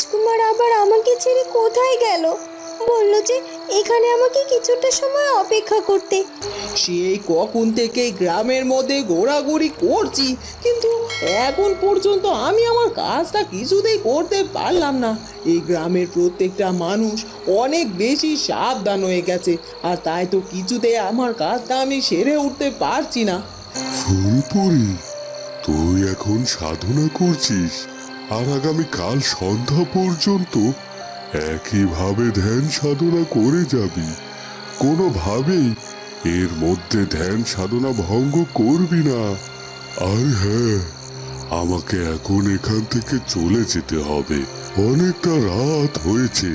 রাজকুমার আবার আমাকে ছেড়ে কোথায় গেল? বলল যে এখানে আমাকে কিছুটা সময় অপেক্ষা করতে। সেই কখন থেকে গ্রামের মধ্যে ঘোরাঘুরি করছি কিন্তু এখন পর্যন্ত আমি আমার কাজটা কিছুতেই করতে পারলাম না। এই গ্রামের প্রত্যেকটা মানুষ অনেক বেশি সাবধান হয়ে গেছে আর তাই তো কিছুতেই আমার কাজটা আমি সেরে উঠতে পারছি না। ফুলপুরি তুই এখন সাধনা করছিস? আর আগামী কাল সন্ধ্যা পর্যন্ত একইভাবে ধ্যান সাধনা করে যাবি। কোনোভাবেই এর মধ্যে ধ্যান সাধনা ভঙ্গ করবি না। আর হ্যাঁ আমাকে এখন এখান থেকে চলে যেতে হবে। অনেকটা রাত হয়েছে।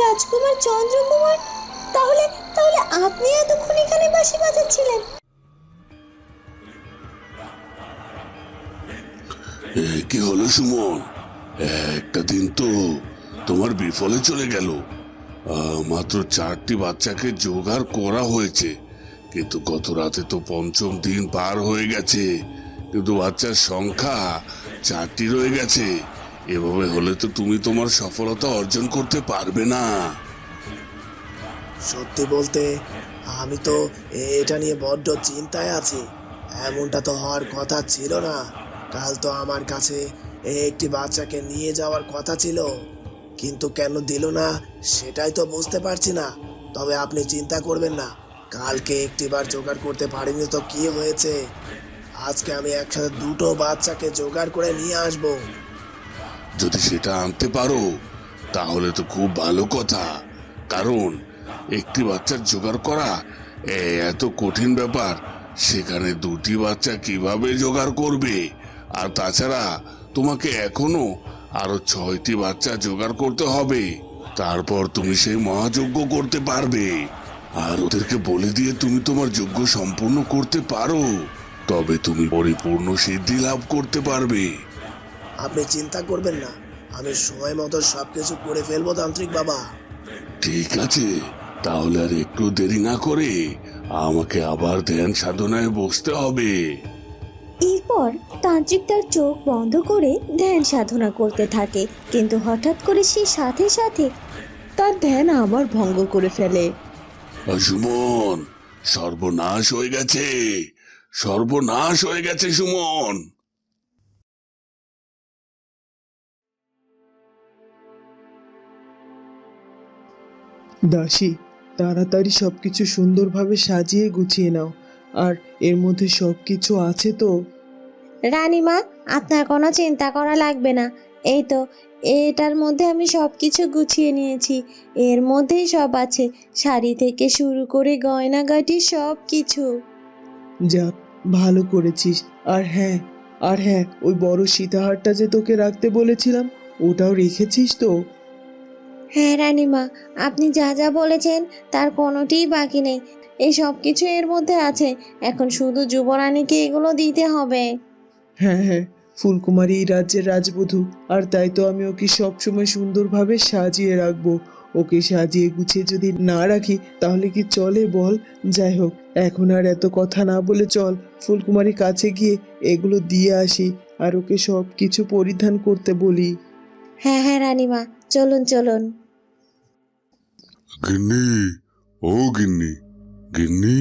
রাজকুমার, চন্দ্রকুমার? তাহলে তাহলে আপনি এতক্ষণ এখানে বাঁশি বাজাচ্ছিলেন। কি হলো সুমন? একটা দিন তো তোমার বিফলে চলে গেল। মাত্র চারটি বাচ্চাকে জোগাড় করা হয়েছে, কিন্তু গত রাতে তো পঞ্চম দিন পার হয়ে গেছে। কিন্তু বাচ্চার সংখ্যা চারটি রয়ে গেছে। এভাবে হলে তো তুমি তোমার সফলতা অর্জন করতে পারবে না। সত্যি বলতে, আমি তো এটা নিয়ে বড্ড চিন্তায় আছি। এমনটা তো হওয়ার কথা ছিল না। কাল তো আমার কাছে একটি বাচ্চাকে নিয়ে যাওয়ার কথা ছিল, কিন্তু কেন দিল না সেটাই তো বুঝতে পারছি না। তবে আপনি চিন্তা করবেন না, কালকে একটিবার জোগাড় করতে পারিনি তো কি হয়েছে? আজকে আমি একসাথে দুটো বাচ্চাকে জোগাড় করে নিয়ে আসব। যদি সেটা আনতে পারো, তাহলে তো খুব ভালো কথা। কারণ একটি বাচ্চার জোগাড় করা এত কঠিন ব্যাপার, সেখানে দুটি বাচ্চা কীভাবে জোগাড় করবে? আর তাছাড়া তোমাকে এখনও আরও ছয়টি বাচ্চা জোগাড় করতে হবে। তারপর তুমি সেই মহাযজ্ঞ করতে পারবে। আর ওদেরকে বলে দিয়ে তুমি তোমার যজ্ঞ সম্পূর্ণ করতে পারো। তবে তুমি পরিপূর্ণ সিদ্ধি লাভ করতে পারবে। আপনি চিন্তা করবেন না। আমি সময় মতো সব কিছু করে ফেলব তান্ত্রিক বাবা। ঠিক আছে। তাহলে আর একটু দেরি না করে আমাকে আবার ধ্যান সাধনায় বসতে হবে। এরপর তান্ত্রিক তার চোখ বন্ধ করে ধ্যান সাধনা করতে থাকে। কিন্তু হঠাৎ করে সে সাথে সাথে তার ধ্যান আবার ভঙ্গ করে ফেলে। সুমন সর্বনাশ হয়ে গেছে। সর্বনাশ হয়ে গেছে সুমন। দাসী তাড়াতাড়ি সবকিছু সুন্দরভাবে সাজিয়ে গুছিয়ে নাও। আর এর মধ্যে সব কিছু আছে তো? রানীমা আপনার কোনো চিন্তা করা লাগবে না। এই তো এটার মধ্যে আমি সব কিছু গুছিয়ে নিয়েছি। এর মধ্যেই সব আছে। শাড়ি থেকে শুরু করে গয়নাগাটি সব কিছু যা ভালো করেছিস। আর হ্যাঁ আর হ্যাঁ ওই বড় সীতাহারটা যে তোকে রাখতে বলেছিলাম ওটাও রেখেছিস তো? হ্যাঁ রানীমা আপনি যা যা বলেছেন তার কোনোটিই বাকি নেই। এই সব কিছু এর মধ্যে আছে। এখন শুধু যুবরানীকে এগুলো দিতে হবে। হ্যাঁ হ্যাঁ ফুলকুমারী এই রাজ্যের রাজবধূ। আর তাই তো আমি ওকে সবসময় সুন্দরভাবে সাজিয়ে রাখব। ওকে সাজিয়ে গুছিয়ে যদি না রাখি তাহলে কি চলে বল? যাই হোক এখন আর এত কথা না বলে চল ফুলকুমারীর কাছে গিয়ে এগুলো দিয়ে আসি। আর ওকে সব কিছু পরিধান করতে বলি। হ্যাঁ হ্যাঁ রানীমা চলুন চলুন। গিন্নি ও গিন্নি গিন্নি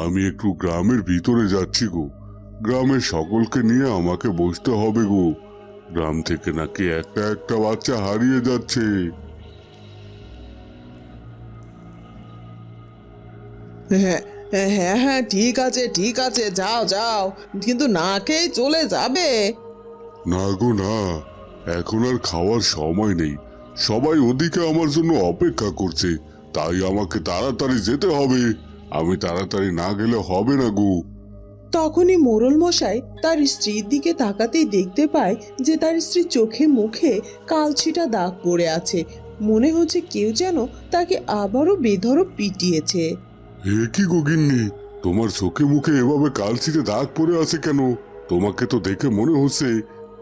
আমি একটু গ্রামের ভিতরে যাচ্ছি গো। গ্রামের সকলকে নিয়ে আমাকে বসতে হবে গো। গ্রাম থেকে নাকি একটা একটা বাচ্চা হারিয়ে যাচ্ছে। হ্যাঁ হ্যাঁ হ্যাঁ ঠিক আছে ঠিক আছে যাও যাও কিন্তু না খেয়ে চলে যাবে। না গো না এখন আর খাওয়ার সময় নেই। সবাই ওদিকে আমার জন্য অপেক্ষা করছে তাই আমাকে তাড়াতাড়ি যেতে হবে। আমি তাড়াতাড়ি না গেলে হবে না গো। তখনই মোরল মশাই তার স্ত্রীর দিকে তাকাতেই দেখতে পায় যে তার স্ত্রীর চোখে মুখে কালছিটা দাগ পড়ে আছে। মনে হচ্ছে কেউ যেন তাকে আবারও বেধরো পিটিয়েছে। এ কি গোগিন্নি তোমার চোখে মুখে এভাবে কালচিতে দাগ পড়ে আছে কেন? তোমাকে তো দেখে মনে হচ্ছে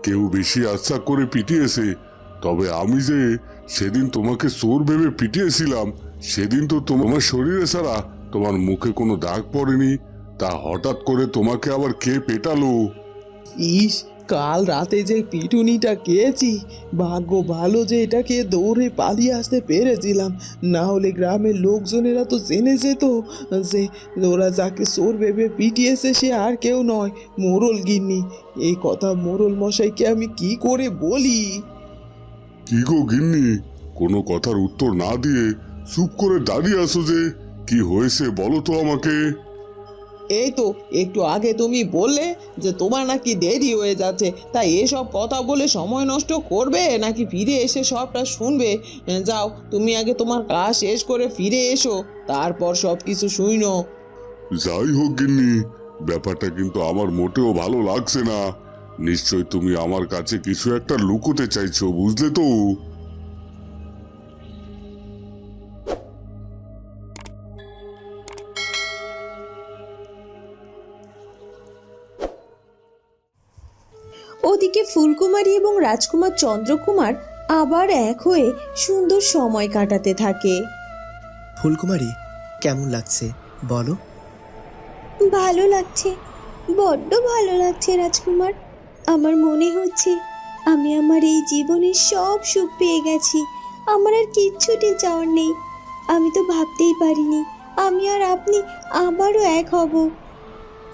কেউ বেশি আচ্ছা করে পিটিয়েছে। তবে আমি যে সেদিন তোমাকে চোর ভেবে পিটিয়েছিলাম সেদিন তো তোমার শরীরে ছাড়া তোমার মুখে কোনো দাগ পড়েনি? তা হঠাৎ করে তোমাকে আবার কে পেটালো? ইস কাল রাতে যে পিটুনিটা খেয়েছি ভাগ্য ভালো যে এটাকে দৌড়ে পালিয়ে আসতে পেরেছিলাম। না হলে গ্রামের লোকজনেরা তো জেনে যেত যে ওরা যাকে চোর ভেবে পিটিয়েছে সে আর কেউ নয় মোরল গিন্নি। এই কথা মোরল মশাইকে আমি কি করে বলি? কি গো গিন্নি? কোনো কথার উত্তর না দিয়ে চুপ করে দাঁড়িয়ে আছো যে? কি হয়েছে বলো তো আমাকে? এই তো একটু আগে তুমি বললে যে তোমার নাকি দেরি হয়ে যাচ্ছে। তাই এসব কথা বলে সময় নষ্ট করবে নাকি ফিরে এসে সবটা শুনবে? যাও তুমি আগে তোমার কাজ শেষ করে ফিরে এসো তারপর সব কিছু শুইনো। যাই হোক গিন্নি ব্যাপারটা কিন্তু আমার মোটেও ভালো লাগছে না। নিশ্চয় তুমি আমার কাছে কিছু একটা লুকোতে চাইছো বুঝলে তো? ওদিকে ফুলকুমারী এবং রাজকুমার চন্দ্রকুমার আবার এক হয়ে সুন্দর সময় কাটাতে থাকে। ফুলকুমারী কেমন লাগছে? বলো। ভালো লাগছে। বড্ড ভালো লাগছে রাজকুমার। আমার মনে হচ্ছে আমি আমার এই জীবনের সব সুখ পেয়ে গেছি। আমার আর কিচ্ছুটি চাওয়ার নেই। আমি তো ভাবতেই পারিনি আমি আর আপনি আবারও এক হব।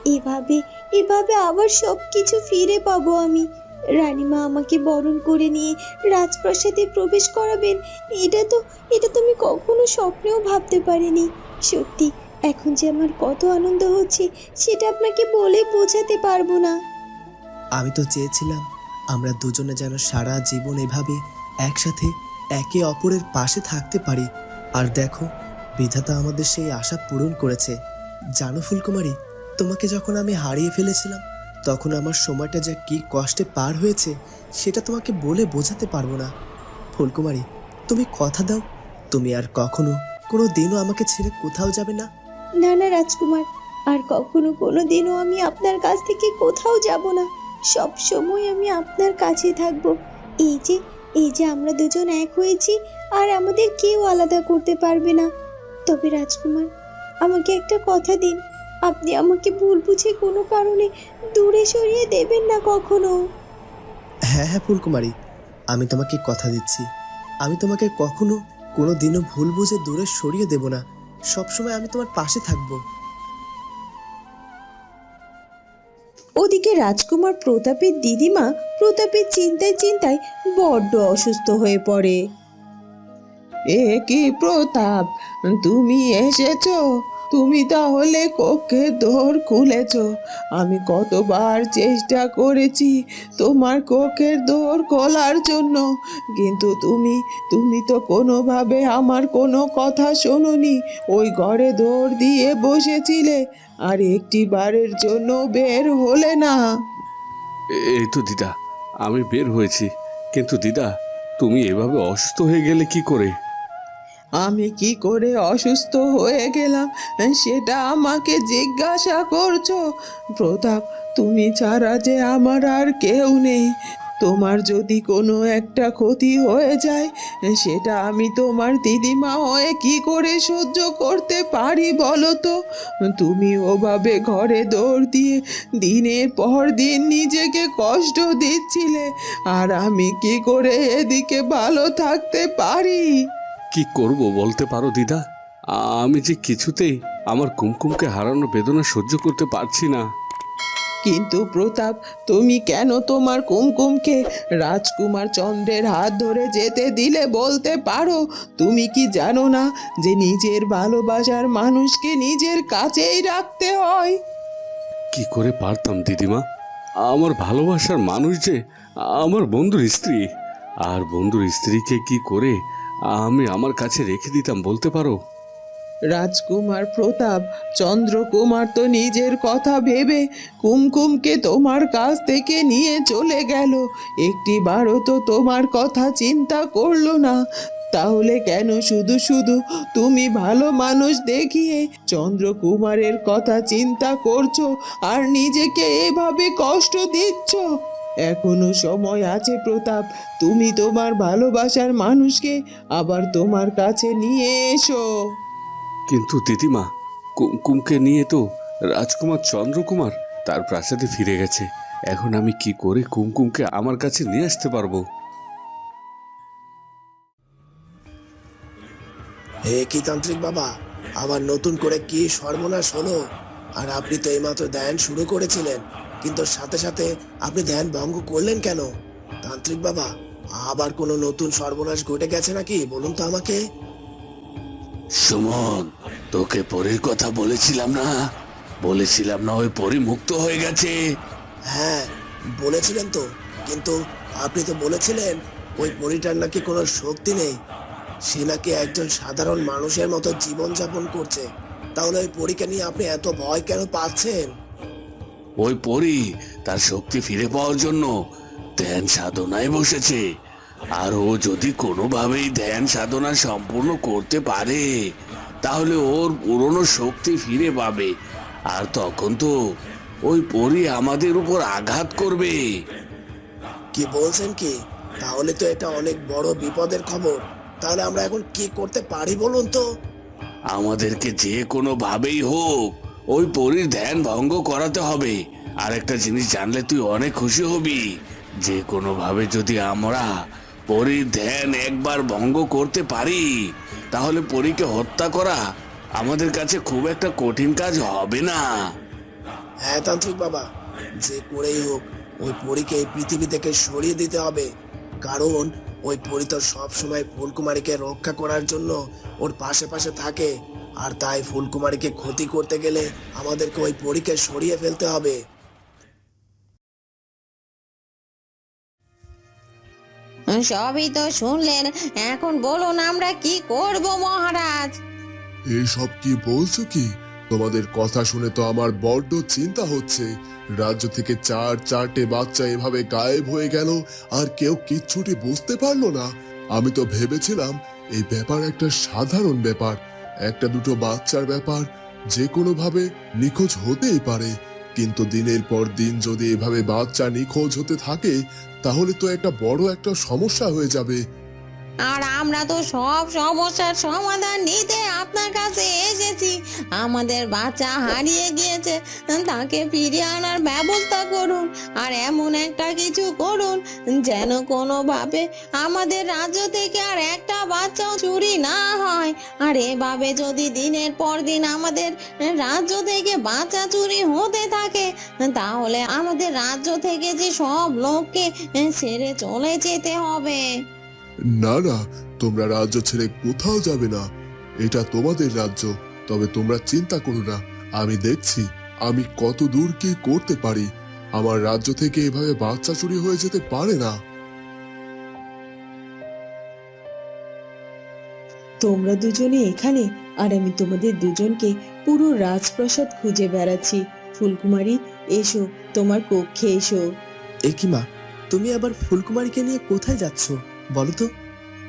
এভাবে এভাবে আবার সব কিছু ফিরে পাবো আমি। রানীমা আমাকে বরণ করে নিয়ে রাজপ্রাসাদে প্রবেশ করাবেন, এটা তো এটা তো আমি কখনো স্বপ্নেও ভাবতে পারিনি। সত্যি, এখন যে আমার কত আনন্দ হচ্ছে, সেটা আপনাকে বলে বোঝাতে পারব না। আমি তো চেয়েছিলাম আমরা দুজনে যেন সারা জীবন এভাবে একসাথে একে অপরের পাশে থাকতে পারি। আর দেখো, বিধাতা আমাদের সেই আশা পূরণ করেছে। জানো ফুলকুমারী তোমাকে যখন আমি হারিয়ে ফেলেছিলাম, তখন আমার সময়টা যে কি কষ্টে পার হয়েছে, সেটা তোমাকে বলে বোঝাতে পারব না। ফুলকুমারী, তুমি কথা দাও, তুমি আর কখনো কোনো দিনও আমাকে ছেড়ে কোথাও যাবে না। না না, রাজকুমার, আর কখনো কোনো দিনও আমি আপনার কাছ থেকে কোথাও যাব না। সব সময় আমি আপনার কাছে থাকব। এই যে এই যে আমরা দুজন এক হয়েছি, আর আমাদের কেউ আলাদা করতে পারবে না। তবে রাজকুমার, আমাকে একটা কথা দিন। আপনি আমাকে ভুল বুঝে কোনো কারণে দূরে সরিয়ে দেবেন না কখনো। হ্যাঁ হ্যাঁ ফুলকুমারী আমি তোমাকে কথা দিচ্ছি। আমি তোমাকে কখনো কোনো দিনও ভুল বুঝে দূরে সরিয়ে দেব না। সবসময় আমি তোমার পাশে থাকব। ওদিকে রাজকুমার প্রতাপের দিদিমা প্রতাপের চিন্তায় চিন্তায় বড্ড অসুস্থ হয়ে পড়ে। এ কি প্রতাপ? তুমি এসেছ? তুমি তাহলে কক্ষের দোর খুলেছ? আমি কতবার চেষ্টা করেছি তোমার কক্ষের দোর খোলার জন্য, কিন্তু তুমি তুমি তো কোনোভাবে আমার কোনো কথা শোনোনি। ওই ঘরে দৌড় দিয়ে বসেছিলে, আর একটি বারের জন্য বের হলে না। এই তো দিদা, আমি বের হয়েছি। কিন্তু দিদা, তুমি এভাবে অসুস্থ হয়ে গেলে কি করে? আমি কি করে অসুস্থ হয়ে গেলাম? সেটা আমাকে জিজ্ঞাসা করছ? প্রতাপ, তুমি ছাড়া যে আমার আর কেউ নেই। তোমার যদি কোনো একটা ক্ষতি হয়ে যায়, সেটা আমি তোমার দিদিমা হয়ে কি করে সহ্য করতে পারি বলো তো? তুমি ওভাবে ঘরে দৌড় দিয়ে দিনের পর দিন নিজেকে কষ্ট দিচ্ছিলে, আর আমি কি করে এদিকে ভালো থাকতে পারি? কি করব বলতে পারো দিদা? আমি যে কিছুতেই আমার কুমকুমকে হারানোর বেদনা সহ্য করতে পারছি না। কিন্তু প্রতাপ তুমি কেন তোমার কুমকুমকে রাজকুমার চন্দ্রের হাত ধরে যেতে দিলে বলতে পারো? তুমি কি জানো না যে নিজের ভালোবাসার মানুষকে নিজের কাছেই রাখতে হয়? কি করে পারতাম দিদিমা? আমার ভালোবাসার মানুষ যে আমার বন্ধুর স্ত্রী। আর বন্ধুর স্ত্রীকে কি করে আমি আমার কাছে রেখে দিতাম, বলতে পারো? রাজকুমার প্রতাপ, চন্দ্রকুমার তো নিজের কথা ভেবে কুমকুমকে তোমার কাছ থেকে নিয়ে চলে গেল। একটি বারও তো তোমার কথা চিন্তা করল না। তাহলে কেন শুধু শুধু তুমি ভালো মানুষ দেখিয়ে চন্দ্রকুমারের কথা চিন্তা করছ আর নিজেকে এভাবে কষ্ট দিচ্ছ? এখনও সময় আছে প্রতাপ। তুমি তোমার ভালোবাসার মানুষকে আবার তোমার কাছে নিয়ে এসো। কিন্তু দিদিমা কুমকুমকে নিয়ে তো রাজকুমার চন্দ্রকুমার তার প্রাসাদে ফিরে গেছে। এখন আমি কি করে কুমকুমকে আমার কাছে নিয়ে আসতে পারব? হে কি তান্ত্রিক বাবা আবার নতুন করে কি সর্বনাশ হলো? আর আপনি তো এইমাত্র ধ্যান শুরু করেছিলেন। কিন্তু সাথে সাথে আপনি ধ্যান ভঙ্গ করলেন কেন? তান্ত্রিক বাবা আবার কোনো নতুন সর্বনাশ ঘটে গেছে নাকি? বলুন তো আমাকে। সুমন তোকে পরীর কথা বলেছিলাম না? বলেছিলাম না ওই পরী মুক্ত হয়ে গেছে। হ্যাঁ বলেছিলেন তো। কিন্তু আপনি তো বলেছিলেন ওই পরিটার নাকি কোনো শক্তি নেই। সে নাকি একজন সাধারণ মানুষের মতো জীবন যাপন করছে। তাহলে ওই পরীকে নিয়ে আপনি এত ভয় কেন পাচ্ছেন? ওই পরী তার শক্তি ফিরে পাওয়ার জন্য ধ্যান সাধনায় বসেছে। আর ও যদি কোনোভাবেই ধ্যান সাধনা সম্পূর্ণ করতে পারে তাহলে ওর পুরনো শক্তি ফিরে পাবে। আর তখন তো ওই পরী আমাদের উপর আঘাত করবে। কি বলছেন কি? তাহলে তো এটা অনেক বড় বিপদের খবর। তাহলে আমরা এখন কি করতে পারি বলুন তো? আমাদেরকে যে কোনো ভাবেই হোক ওই পরীর ধ্যান ভঙ্গ করাতে হবে। আর একটা জিনিস জানলে তুই অনেক খুশি হবি। যে কোনো ভাবে যদি আমরা পরীর ধ্যান একবার ভঙ্গ করতে পারি, তাহলে পরীকে হত্যা করা আমাদের কাছে খুব একটা কঠিন কাজ হবে না। হ্যাঁ তান্ত্রিক বাবা। যে করেই হোক, ওই পরীকে এই পৃথিবী থেকে সরিয়ে দিতে হবে। কারণ ওই পরী তো সবসময় ফুলকুমারীকে রক্ষা করার জন্য ওর পাশে পাশে থাকে। আর তাই ফুলকুমারীকে ক্ষতি করতে গেলে আমাদেরকে ওই পরীকে সরিয়ে ফেলতে হবে। সবই তো শুনলেন এখন বলুন আমরা কি করব মহারাজ? এসব কি বলছো কি? তোমাদের কথা শুনে তো আমার বড্ড চিন্তা হচ্ছে। রাজ্য থেকে চার চারটে বাচ্চা এভাবে গায়েব হয়ে গেল আর কেউ কিচ্ছুটি বুঝতে পারল না। আমি তো ভেবেছিলাম এই ব্যাপার একটা সাধারণ ব্যাপার একটা দুটো বাচ্চার ব্যাপার যে কোনো ভাবে নিখোঁজ হতেই পারে। কিন্তু দিনের পর দিন যদি এভাবে বাচ্চা নিখোঁজ হতে থাকে, তাহলে তো একটা বড় একটা সমস্যা হয়ে যাবে। আর আমরা তো সব সমস্যার সমাধান নিতে আপনার কাছে এসেছি। আমাদের বাচ্চা হারিয়ে গিয়েছে। তাকে ফিরিয়ে আনার ব্যবস্থা করুন আর এমন একটা কিছু করুন যেন কোনোভাবে আমাদের রাজ্য থেকে আর একটা বাচ্চাও চুরি না হয়। আর এভাবে যদি দিনের পর দিন আমাদের রাজ্য থেকে বাচ্চা চুরি হতে থাকে, তাহলে আমাদের রাজ্য থেকে যে সব লোককে ছেড়ে চলে যেতে হবে। না না তোমরা রাজ্য ছেড়ে কোথাও যাবে না। এটা তোমাদের রাজ্য তবে তোমরা চিন্তা করো না। আমি দেখছি আমি কত দূর কি করতে পারি। আমার রাজ্য থেকে এভাবে বাচ্চা চুরি হয়ে যেতে পারে না। তোমরা দুজনে এখানে আর আমি তোমাদের দুজনকে পুরো রাজপ্রাসাদ খুঁজে বেড়াচ্ছি। ফুলকুমারী এসো তোমার কক্ষে এসো। একিমা তুমি আবার ফুলকুমারীকে নিয়ে কোথায় যাচ্ছ? বলো তো।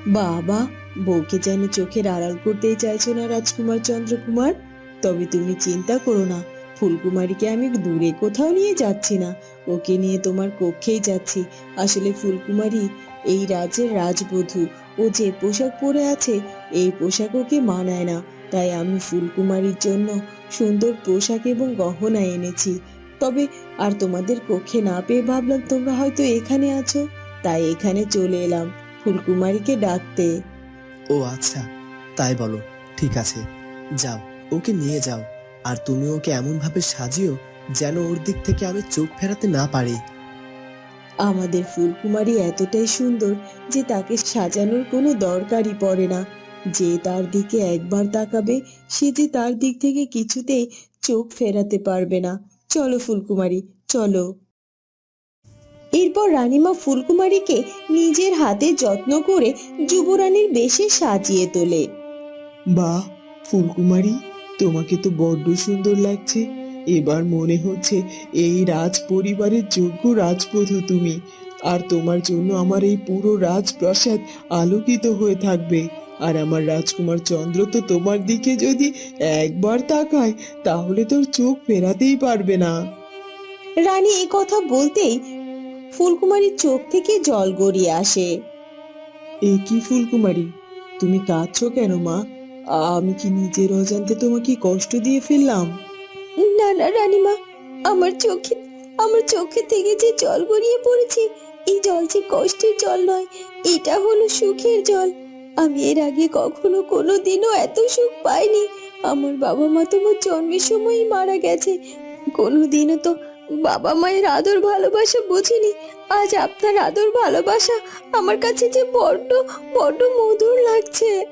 বাবা, বউকে যেন চোখের আড়াল করতেই চাইছো না রাজকুমার চন্দ্রকুমার? তবে তুমি চিন্তা করো না, ফুলকুমারীকে আমি দূরে কোথাও নিয়ে যাচ্ছি না। ওকে নিয়ে তোমার কক্ষেই যাচ্ছি। আসলে ফুলকুমারী এই রাজ্যের রাজবধূ। ও যে পোশাক পরে আছে, এই পোশাক ওকে মানায় না। তাই আমি ফুলকুমারীর জন্য সুন্দর পোশাক এবং গহনা এনেছি। তবে আর তোমাদের কক্ষে না পেয়ে ভাবলাম তোমরা হয়তো এখানে আছো। তাই এখানে চলে এলাম। ফুলকুমারীকে ডাকতে ও আচ্ছা তাই বলো ঠিক আছে। যাও ওকে নিয়ে যাও। আর তুমি ওকে এমন ভাবে সাজিও যেন ওর দিক থেকে আমি চোখ ফেরাতে না পারি। আমাদের ফুলকুমারী এতটাই সুন্দর যে তাকে সাজানোর কোনো দরকারই পড়ে না। যে তার দিকে একবার তাকাবে সে যে তার দিক থেকে কিছুতেই চোখ ফেরাতে পারবে না। চলো ফুলকুমারী চলো। এরপর রানীমা ফুলকুমারীকে নিজের হাতে যত্ন করে যুবরানীর বেশে সাজিয়ে তোলে। বাহ ফুলকুমারী তোমাকে তো বড্ড সুন্দর লাগছে। এবার মনে হচ্ছে এই রাজ পরিবারের যোগ্য রাজবধূ তুমি। আর তোমার জন্য আমার এই পুরো রাজপ্রাসাদ আলোকিত হয়ে থাকবে। আর আমার রাজকুমার চন্দ্র তো তোমার দিকে যদি একবার তাকায় তাহলে তোর চোখ ফেরাতেই পারবে না। রানী এই কথা বলতেই ফুলকুমারীর চোখ থেকে জল গড়িয়ে আসে। এ কি ফুলকুমারী? তুমি কাঁদছো কেন মা? আমি কি নিজের অজান্তে তোমাকে কষ্ট দিয়ে ফেললাম? না না রানীমা আমার চোখে আমার চোখে থেকে যে জল গড়িয়ে পড়েছে এই জল যে কষ্টের জল নয় এটা হলো সুখের জল। আমি এর আগে কখনো কোনো দিনও এত সুখ পাইনি। আমার বাবা মা তোমার জন্মের সময়ই মারা গেছে। কোনো দিনও তো বাবা মায়ের আদর ভালোবাসা বুঝিনি। আজ আপনার আদর ভালোবাসা আমার কাছে যে বড্ড বড্ড মধুর লাগছে।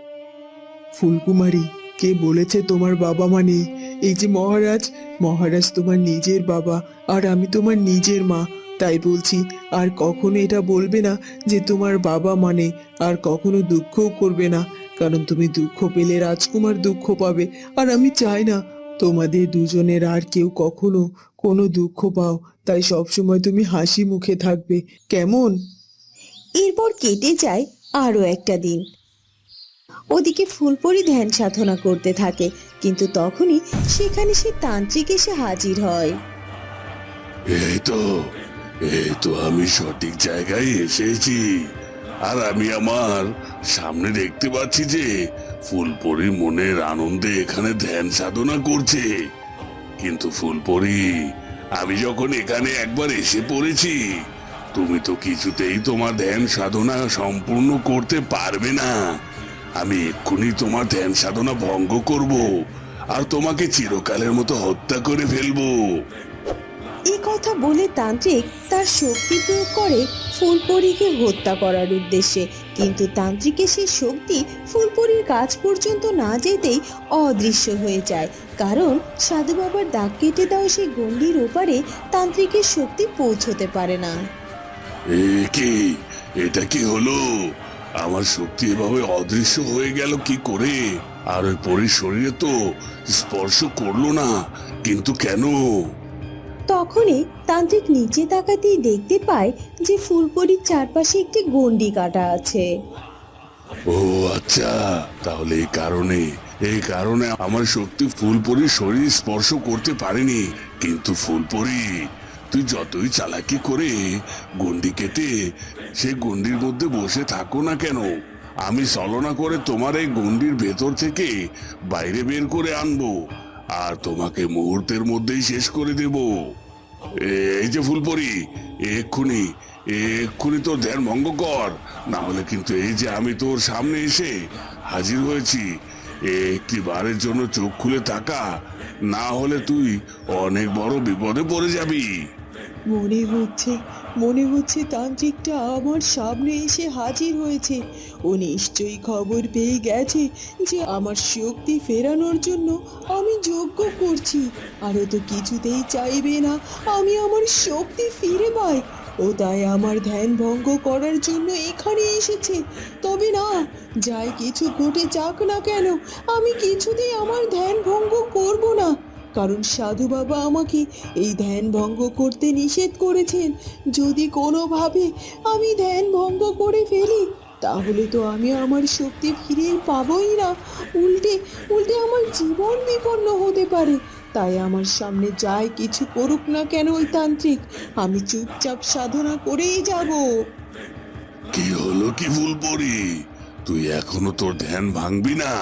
ফুলকুমারী, কে বলেছে তোমার বাবা মা নেই? এই যে মহারাজ মহারাজ তোমার নিজের বাবা, আর আমি তোমার নিজের মা। তাই বলছি, আর কখনো এটা বলবে না যে তোমার বাবা মানে আর কখনো দুঃখও করবে না। কারণ তুমি দুঃখ পেলে রাজকুমার দুঃখ পাবে, আর আমি চাই না তোমাদের দুজনের আর কেউ কখনো কোনো দুঃখ পাও তাই সবসময় তুমি হাসি মুখে থাকবে। কেমন? এরপর কেটে যায় আরও একটা দিন। ওদিকে ফুলপরি ধ্যান সাধনা করতে থাকে কিন্তু তখনই সেখানে সে তান্ত্রিক এসে হাজির হয়। এই তো এই তো আমি সঠিক জায়গায় এসেছি। আর আমি আমার সামনে দেখতে পাচ্ছি যে ফুলপরি মনের আনন্দে এখানে ধ্যান সাধনা করছে। কিন্তু ফুলপরি, আমি যখন এখানে একবার এসে পড়েছি, তুমি তো কিছুতেই তোমার ধ্যান সাধনা সম্পূর্ণ করতে পারবে না। আমি এক্ষুনি তোমার ধ্যান সাধনা ভঙ্গ করব আর তোমাকে চিরকালের মতো হত্যা করে ফেলব। এই কথা বলে তান্ত্রিক তার শক্তি প্রয়োগ করে ফুলপরীকে হত্যা করার উদ্দেশ্যে। কিন্তু তান্ত্রিকের সেই শক্তি ফুলপরীর কাছ পর্যন্ত না যেতেই অদৃশ্য হয়ে যায়। কারণ সাধু বাবার দাগ কেটে দেওয়া সেই গণ্ডির ওপারে তান্ত্রিকের শক্তি পৌঁছতে পারে না। এ কি? এটা কি হলো? আমার শক্তি এভাবে অদৃশ্য হয়ে গেল কি করে? আর ওই পরীর শরীরে তো স্পর্শ করল না। কিন্তু কেন? তখনই তান্ত্রিক নিচে তাকাতেই দেখতে পায় যে ফুলপরির চারপাশে একটি গণ্ডি কাটা আছে। ও আচ্ছা তাহলে এই কারণে এই কারণে আমার শক্তি ফুলপরির শরীর স্পর্শ করতে পারেনি। কিন্তু ফুলপরি, তুই যতই চালাকি করে গন্ডি কেটে, সে গন্ডির মধ্যে বসে থাকো না কেন? আমি ছলনা করে তোমার এই গন্ডির ভেতর থেকে বাইরে বের করে আনব, আর তোমাকে মুহূর্তের মধ্যেই শেষ করে দেব। এই যে ফুলপরি, এক্ষুনি এক্ষুনি তোর ধ্যান ভঙ্গ কর। না হলে কিন্তু এই যে আমি তোর সামনে এসে হাজির হয়েছি একটি বারের জন্য চোখ খুলে থাকা না হলে তুই অনেক বড় বিপদে পড়ে যাবি। মনে হচ্ছে মনে হচ্ছে তান্ত্রিকটা আমার সামনে এসে হাজির হয়েছে। ও নিশ্চয়ই খবর পেয়ে গেছে যে আমার শক্তি ফেরানোর জন্য আমি যোগ্য করছি। আর তো কিছুতেই চাইবে না, আমি আমার শক্তি ফিরে পাই। ও তাই আমার ধ্যান ভঙ্গ করার জন্য এখানে এসেছে। তবে না, যাই কিছু ঘটে যাক না কেন, আমি কিছুতেই আমার ধ্যান ভঙ্গ করব না। কারণ সাধু বাবা আমাকে এই ধ্যান ভঙ্গ করতে নিষেধ করেছেন। যদি কোনোভাবে আমি ধ্যান ভঙ্গ করে ফেলি, তাহলে তো আমি আমার শক্তি ফিরে পাবোই না। উল্টে উল্টে আমার জীবন বিপন্ন হতে পারে। তাই আমার সামনে যাই কিছু করুক না কেন ওই তান্ত্রিক, আমি চুপচাপ সাধনা করেই যাব। কি হলো কি ফুলপরি তুই এখনও তোর ধ্যান ভাঙবি না?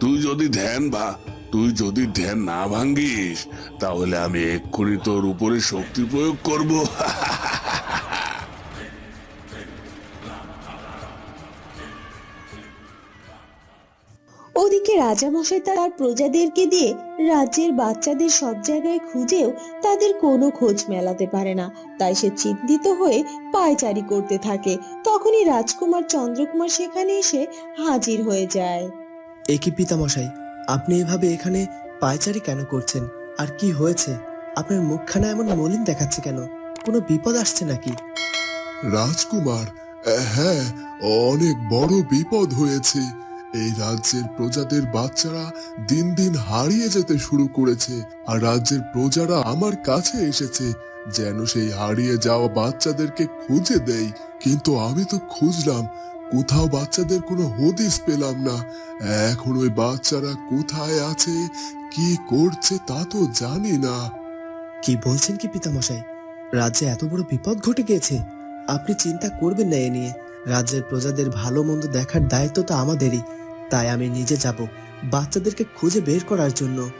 তুই যদি ধ্যান ভা তুই যদি ধ্যান না ভাঙ্গিস তাহলে আমি এক্ষুনি তোর উপরে শক্তি প্রয়োগ করব। ওদিকে রাজামশাই তার প্রজাদেরকে দিয়ে রাজ্যের বাচ্চাদের সব জায়গায় খুঁজেও তাদের কোনো খোঁজ মেলাতে পারে না। তাই সে চিন্তিত হয়ে পায়চারি করতে থাকে। তখনই রাজকুমার চন্দ্রকুমার সেখানে এসে হাজির হয়ে যায়। এ কি পিতামশাই? আপনি এভাবে এখানে পায়চারি কেন করছেন? আর কি হয়েছে? আপনার মুখখানা এমন মলিন দেখাচ্ছে কেন? কোনো বিপদ আসছে নাকি? রাজকুমার হ্যাঁ অনেক বড় বিপদ হয়েছে। এই রাজ্যের প্রজাদের বাচ্চারা দিন দিন হারিয়ে যেতে শুরু করেছে, আর রাজ্যের প্রজারা আমার কাছে এসেছে, যেন সেই হারিয়ে যাওয়া বাচ্চাদেরকে খুঁজে দেই। কিন্তু আমি তো খুঁজলাম কোথাও বাচ্চাদের কোনো হদিস পেলাম না। এখন ওই বাচ্চারা কোথায় আছে কি করছে তা তো জানি না। কি বলছেন কি পিতামশাই? রাজ্যে এত বড় বিপদ ঘটে গিয়েছে। আপনি চিন্তা করবেন না এ নিয়ে। রাজ্যের প্রজাদের ভালো মন্দ দেখার দায়িত্ব তো আমাদেরই। তাই আমি নিজে যাব বাচ্চাদেরকে খুঁজে বের করার জন্য।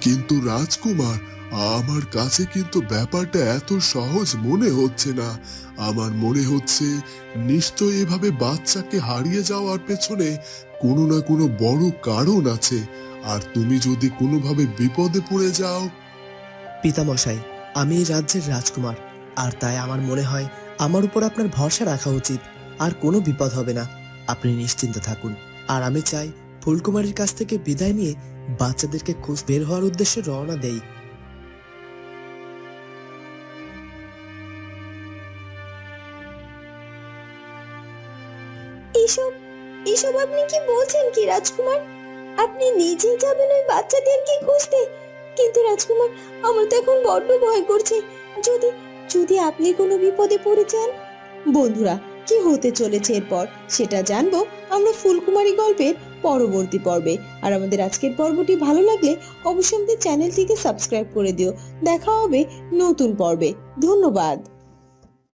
কিন্তু রাজকুমার আমার কাছে কিন্তু ব্যাপারটা এত সহজ মনে হচ্ছে না। আমার মনে হচ্ছে নিশ্চয় এভাবে বাচ্চাকে হারিয়ে যাওয়ার পেছনে কোনো না কোনো বড় কারণ আছে। আর তুমি যদি কোনোভাবে বিপদে পড়ে যাও। পিতামশাই, আমি এই রাজ্যের রাজকুমার, আর তাই আমার মনে হয় আমার উপর আপনার ভরসা রাখা উচিত। আর কোনো বিপদ হবে না। আপনি নিশ্চিন্ত থাকুন। আর আমি চাই ফুলকুমারীর কাছ থেকে বিদায় নিয়ে বাচ্চাদেরকে খুঁজ বের হওয়ার উদ্দেশ্যে রওনা দেই। এসব আপনি কি বলছেন কি, রাজকুমার? আপনি নিজেই যাবেন ওই বাচ্চাদেরকে খুঁজতে। কিন্তু রাজকুমার, আমার তো এখন বড্ড ভয় করছে। যদি যদি আপনি কোনো বিপদে পড়ে যান? বন্ধুরা, কি হতে চলেছে এরপর? সেটা জানব আমরা ফুলকুমারী গল্পের পরবর্তী পর্বে। আর আমাদের আজকের পর্বটি ভালো লাগলে অবশ্যই আমাদের চ্যানেলটিকে সাবস্ক্রাইব করে দিও। দেখা হবে নতুন পর্বে। ধন্যবাদ।